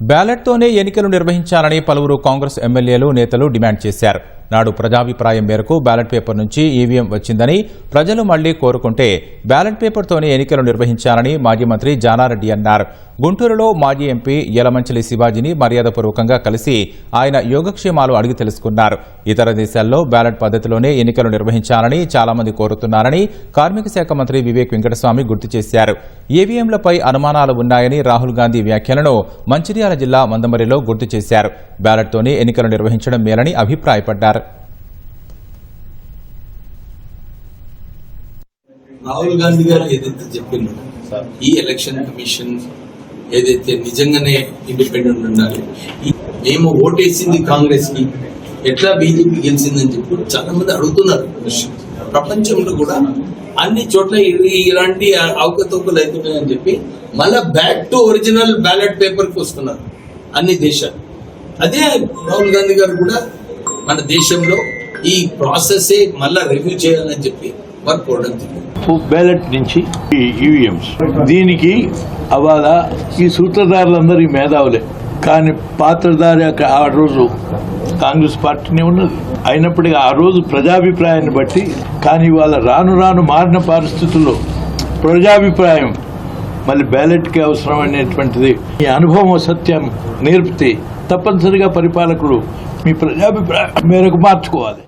బ్యాలెట్తోనే ఎన్నికలు నిర్వహించాలని పలువురు కాంగ్రెస్ ఎమ్మెల్యేలు నేతలు డిమాండ్ చేశారు. నాడు ప్రజాభిప్రాయం మేరకు బ్యాలెట్ పేపర్ నుంచి ఈవీఎం వచ్చిందని ప్రజలు మళ్ళీ కోరుకుంటే బ్యాలెట్ పేపర్తోనే ఎన్నికలు నిర్వహించాలని మాజీ మంత్రి జానారెడ్డి అన్నారు. గుంటూరులో మాజీ ఎంపీ యలమంచిలి శివాజీని మర్యాదపూర్వకంగా కలిసి ఆయన యోగక్షేమాలు అడిగి తెలుసుకున్నారు. ఇతర దేశాల్లో బ్యాలెట్ పద్ధతిలోనే ఎన్నికలు నిర్వహించాలని చాలామంది కోరుతున్నారని కార్మిక శాఖ మంత్రి వివేక్ వెంకటస్వామి గుర్తు చేశారు. ఈవీఎంలపై అనుమానాలు ఉన్నాయని రాహుల్ గాంధీ వ్యాఖ్యలను మంచిర్యాల జిల్లా మందమరిలో గుర్తు చేశారు. బ్యాలెట్తోనే ఎన్నికలు నిర్వహించడం మేలని అభిప్రాయపడ్డారు. రాహుల్ గాంధీ గారు ఏదైతే చెప్పిందో ఈ ఎలక్షన్ కమిషన్ ఏదైతే నిజంగానే ఇండిపెండెంట్ ఉండాలి మేము ఓటేసింది కాంగ్రెస్కి ఎట్లా బీజేపీ గెలిచిందని చెప్పి చాలా మంది అడుగుతున్నారు ప్రపంచంలో కూడా అన్ని చోట్ల ఇలాంటి అవకతవకలు అవుతున్నాయని చెప్పి మళ్ళా బ్యాక్ టు ఒరిజినల్ బ్యాలెట్ పేపర్కి వస్తున్నారు అన్ని దేశాలు. అదే రాహుల్ గాంధీ గారు కూడా మన దేశంలో ఈ ప్రాసెస్ మళ్ళా రివ్యూ చేయాలని చెప్పి వారు కోరడం జరిగింది. బ్యాలెట్ నుంచి ఈ ఈవీఎంస్ దీనికి అవాల ఈ సూత్రధారులందరూ ఈ మేధావులే. కానీ పాత్రధారి ఆ రోజు కాంగ్రెస్ పార్టీనే ఉన్నది. అయినప్పటికీ ఆ రోజు ప్రజాభిప్రాయాన్ని బట్టి కానీ ఇవాళ రాను రాను మారిన పరిస్థితుల్లో ప్రజాభిప్రాయం మళ్ళీ బ్యాలెట్కి అవసరం అనేటువంటిది ఈ అనుభవం సత్యం నేర్పితే తప్పనిసరిగా పరిపాలకుడు మీ ప్రజాభిప్రాయం మేరకు మార్చుకోవాలి.